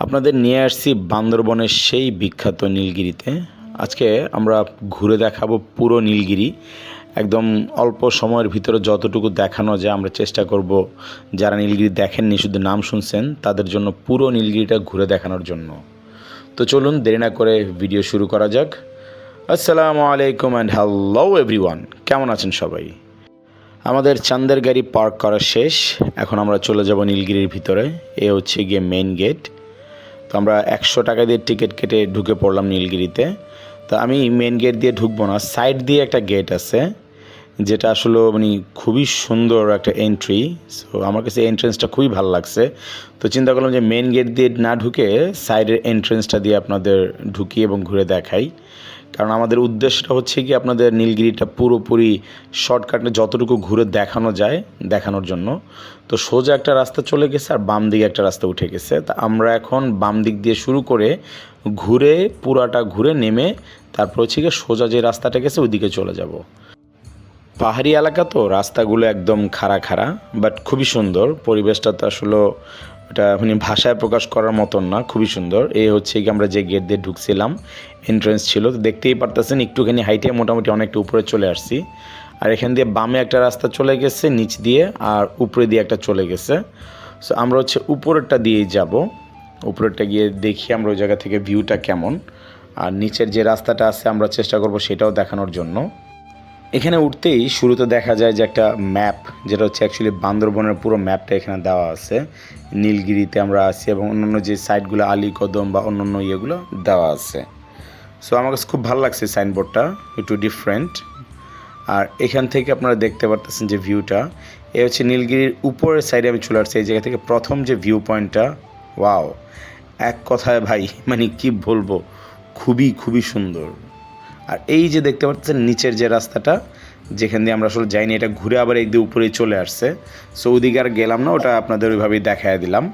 আপনাদের নিয়ে আসছি বান্দরবনের সেই বিখ্যাত নীলগিরিতে। আজকে আমরা ঘুরে দেখাবো পুরো নীলগিরি। একদম অল্প সময়ের ভিতরে যতটুকু দেখানো যায় আমরা চেষ্টা করব। যারা নীলগিরি দেখেননি, শুধু নাম শুনছেন, তাদের জন্য পুরো নীলগিরিটা ঘুরে দেখানোর জন্য। তো চলুন, দেরি না করে ভিডিও শুরু করা যাক। আসসালামু আলাইকুম অ্যান্ড হ্যালো এভরিওয়ান কেমন আছেন সবাই? আমাদের চান্দের গাড়ি পার্ক করা শেষ। এখন আমরা চলে যাব নীলগিরির ভিতরে। এ হচ্ছে গিয়ে মেইন গেট তো আমরা একশো টাকা দিয়ে টিকিট কেটে ঢুকে পড়লাম নীলগিরিতে। তো আমি মেন গেট দিয়ে ঢুকবো না সাইড দিয়ে একটা গেট আছে, যেটা আসলে মানে খুবই সুন্দর একটা এন্ট্রি সো আমার কাছে এন্ট্রেন্সটা খুবই ভালো লাগছে। তো চিন্তা করলাম যে মেন গেট দিয়ে না ঢুকে সাইডের এন্ট্রেন্সটা দিয়ে আপনাদের ঢুকি এবং ঘুরে দেখাই। কারণ আমাদের উদ্দেশ্যটা হচ্ছে কি আপনাদের নীলগিরিটা পুরোপুরি শর্টকাটে যতটুকু ঘুরে দেখানো যায় দেখানোর জন্য। তো সোজা একটা রাস্তা চলে গেছে আর বাম দিকে একটা রাস্তা উঠে গেছে। তা আমরা এখন বাম দিক দিয়ে শুরু করে ঘুরে, পুরাটা ঘুরে নেমে তারপর হচ্ছে গিয়ে সোজা যে রাস্তাটা গেছে ওইদিকে চলে যাব। পাহাড়ি এলাকা তো, রাস্তাগুলো একদম খাড়া খাড়া বাট খুবই সুন্দর। পরিবেশটা তো আসলে এটা মানে ভাষায় প্রকাশ করার মতন না, খুবই সুন্দর। এই হচ্ছে কি আমরা যে গেট দিয়ে ঢুকছিলাম এন্ট্রেন্স ছিল, তো দেখতেই পারতেছেন একটুখানি হাইটে মোটামুটি অনেকটা উপরে চলে আসছি। আর এখান দিয়ে বামে একটা রাস্তা চলে গেছে, নিচ দিয়ে, আর উপরে দিয়ে একটা চলে গেছে। সো আমরা হচ্ছে উপরেরটা দিয়েই যাব। উপরেরটা গিয়ে দেখি আমরা ওই জায়গা থেকে ভিউটা কেমন। আর নিচের যে রাস্তাটা আছে, আমরা চেষ্টা করব সেটাও দেখানোর জন্য। এখানে উঠতেই শুরুতে দেখা যায় যে একটা ম্যাপ যেটা হচ্ছে অ্যাকচুয়ালি বান্দরবনের পুরো ম্যাপটা এখানে দেওয়া আছে। নীলগিরিতে আমরা আছি এবং অন্যান্য যে সাইটগুলো আলী কদম বা অন্যান্য ইয়েগুলো দেওয়া আছে। সো আমার কাছে খুব ভালো লাগছে সাইনবোর্ডটা একটু ডিফারেন্ট আর এখান থেকে আপনারা দেখতে পারতেছেন যে ভিউটা এ হচ্ছে নীলগিরির উপরের সাইডে আমি চলে আসছি, এই জায়গা থেকে প্রথম যে ভিউ পয়েন্টটা ওয়াও এক কথায় ভাই মানে কি বলব, খুবই খুবই সুন্দর। আর এই যে দেখতে পাচ্ছেন নিচের যে রাস্তাটা, যেখান দিয়ে আমরা আসলে যাইনি, এটা ঘুরে আবার এই দিয়ে উপরেই চলে আসছে। সো ওদিকে আর গেলাম না, ওটা আপনাদের ওইভাবেই দেখায় দিলাম।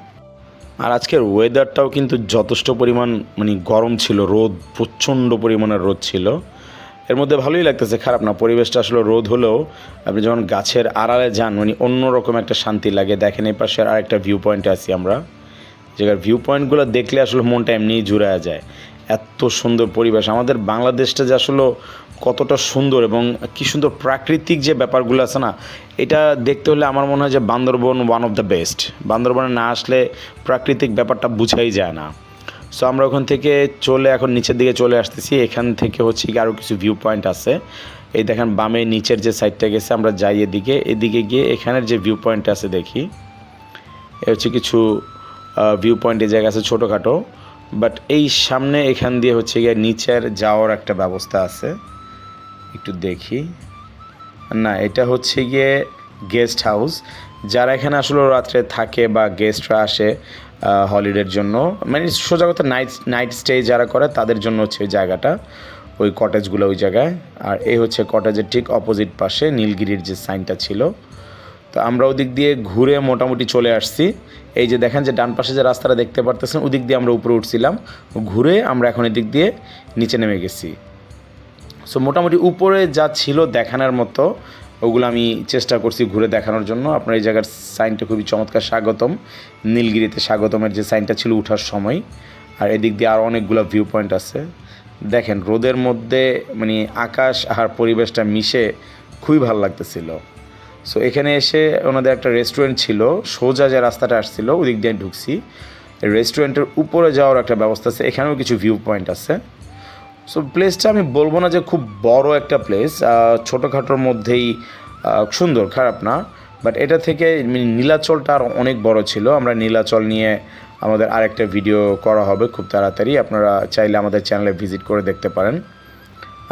আর আজকের ওয়েদারটাও কিন্তু যথেষ্ট পরিমাণ মানে গরম ছিল, রোদ, প্রচণ্ড পরিমাণের রোদ ছিল। এর মধ্যে ভালোই লাগতেছে, খারাপ না, পরিবেশটা আসলে রোদ হলেও আপনি যখন গাছের আড়ালে যান মানে অন্যরকম একটা শান্তি লাগে। দেখেন এই পাশে আর একটা ভিউ পয়েন্টে আছি আমরা। যেখানে ভিউ পয়েন্টগুলো দেখলে আসলে মনটা এমনিই জুড়ে যায়। এত সুন্দর পরিবেশ। আমাদের বাংলাদেশটা যে আসলে কতটা সুন্দর এবং কি সুন্দর প্রাকৃতিক যে ব্যাপারগুলো আছে না, এটা দেখতে হলে আমার মনে হয় যে Bandarban one of the best বান্দরবনে না আসলে প্রাকৃতিক ব্যাপারটা বুঝাই যায় না। সো আমরা ওখান থেকে চলে এখন নিচের দিকে চলে আসতেছি। এখান থেকে হচ্ছে কি আরও কিছু ভিউ পয়েন্ট আছে। এই দেখেন বামে নিচের যে সাইডটা গেছে, আমরা যাই এদিকে। এদিকে গিয়ে এখানের যে ভিউ পয়েন্ট আছে দেখি। এ হচ্ছে কিছু ভিউ পয়েন্ট এই জায়গা আছে ছোটোখাটো। বাট এই সামনে এখান দিয়ে হচ্ছে গিয়ে নিচের যাওয়ার একটা ব্যবস্থা আছে। একটু দেখি। না, এটা হচ্ছে গিয়ে গেস্ট হাউস যারা এখানে আসলে রাত্রে থাকে বা গেস্টরা আসে হলিডের জন্য মানে সোজা কথা নাইট নাইট স্টে যারা করে, তাদের জন্য হচ্ছে ওই জায়গাটা, ওই কটেজগুলো ওই জায়গায়। আর এই হচ্ছে কটেজের ঠিক অপোজিট পাশে নীলগিরির যে সাইনটা ছিল তো আমরা ওদিক দিয়ে ঘুরে মোটামুটি চলে আসছি। এই যে দেখেন যে ডান পাশে যে রাস্তাটা দেখতে পারতেছেন, ওদিক দিয়ে আমরা উপরে উঠছিলাম। ঘুরে আমরা এখন এদিক দিয়ে নিচে নেমে গেছি। সো মোটামুটি উপরে যা ছিল দেখানোর মতো, ওগুলো আমি চেষ্টা করছি ঘুরে দেখানোর জন্য। আপনার এই জায়গার সাইনটা খুবই চমৎকার, স্বাগতম। নীলগিরিতে স্বাগতমের যে সাইনটা ছিল ওঠার সময়। আর এদিক দিয়ে আরও অনেকগুলো ভিউ পয়েন্ট আছে। দেখেন, রোদের মধ্যে মানে আকাশ আর পরিবেশটা মিশে খুবই ভালো লাগতেছিল। সো এখানে এসে ওনাদের একটা রেস্টুরেন্ট ছিল, সোজা যে রাস্তাটা আসছিল, ওদিক দিয়ে ঢুকছি। রেস্টুরেন্টের উপরে যাওয়ার একটা ব্যবস্থা আছে, এখানেও কিছু ভিউ পয়েন্ট আছে সো প্লেসটা আমি বলব না যে খুব বড় একটা প্লেস ছোটোখাটোর মধ্যেই সুন্দর, খারাপ না। বাট এটা থেকে নীলাচলটা আর অনেক বড় ছিল। আমরা নীলাচল নিয়ে আমাদের আরেকটা ভিডিও করা হবে খুব তাড়াতাড়ি। আপনারা চাইলে আমাদের চ্যানেলে ভিজিট করে দেখতে পারেন।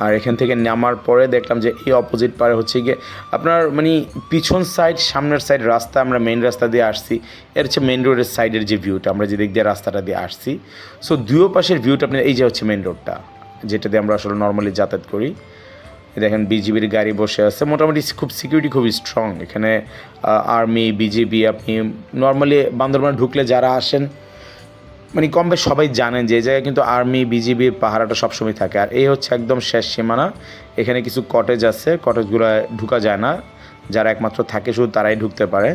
আর এখান থেকে নামার পরে দেখলাম যে এই অপোজিট পারে হচ্ছে গিয়ে আপনার মানে পিছন সাইড সামনের সাইড রাস্তা আমরা মেন রাস্তা দিয়ে আসছি। এর হচ্ছে মেন রোডের সাইডের যে ভিউটা আমরা যে দিক দিয়ে রাস্তাটা দিয়ে আসছি। সো দুয়ো পাশের ভিউটা আপনার এই যে হচ্ছে মেন রোডটা যেটা দিয়ে আমরা আসলে নর্মালি যাতায়াত করি। দেখেন বিজিবির গাড়ি বসে আছে, মোটামুটি খুব সিকিউরিটি খুবই স্ট্রং এখানে আর্মি বিজিবি আপনি নর্মালি বান্দরবান ঢুকলে যারা আসেন মানে কম বেশ সবাই জানেন যে জায়গায় কিন্তু আর্মি বিজিবির পাহারাটা সবসময় থাকে। আর এই হচ্ছে একদম শেষ সীমানা। এখানে কিছু কটেজ আছে। কটেজগুলো ঢুকা যায় না। যারা একমাত্র থাকে শুধু তারাই ঢুকতে পারে।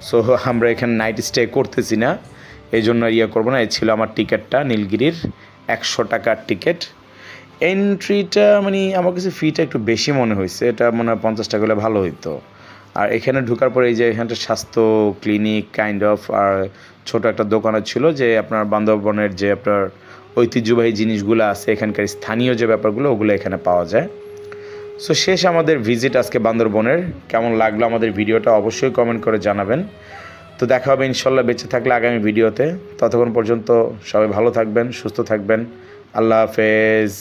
সো আমরা এখানে নাইট স্টে করতেছি না। এই জন্য ইয়ে করব না। এই ছিল আমার টিকিটটা নীলগিরির। একশো টাকার টিকিট এন্ট্রিটা মানে আমার কাছে ফিটা একটু বেশি মনে হয়েছে। এটা মনে হয় পঞ্চাশ টাকা হলে ভালো হইতো। আর এখানে ঢুকার পরে এই যে এখানটা স্বাস্থ্য ক্লিনিক কাইন্ড অফ আর ছোট একটা দোকানও ছিল যে আপনার বান্দরবনের যে আপনার ঐতিহ্যবাহী জিনিসগুলো আছে, এখানকার স্থানীয় যে ব্যাপারগুলো, ওগুলো এখানে পাওয়া যায়। সো শেষ আমাদের ভিজিট আজকে বান্দরবনের। কেমন লাগল আমাদের ভিডিওটা অবশ্যই কমেন্ট করে জানাবেন। তো দেখা হবে ইনশাল্লাহ বেঁচে থাকলে আগামী ভিডিওতে। ততক্ষণ পর্যন্ত সবাই ভালো থাকবেন, সুস্থ থাকবেন। আল্লাহ হাফেজ।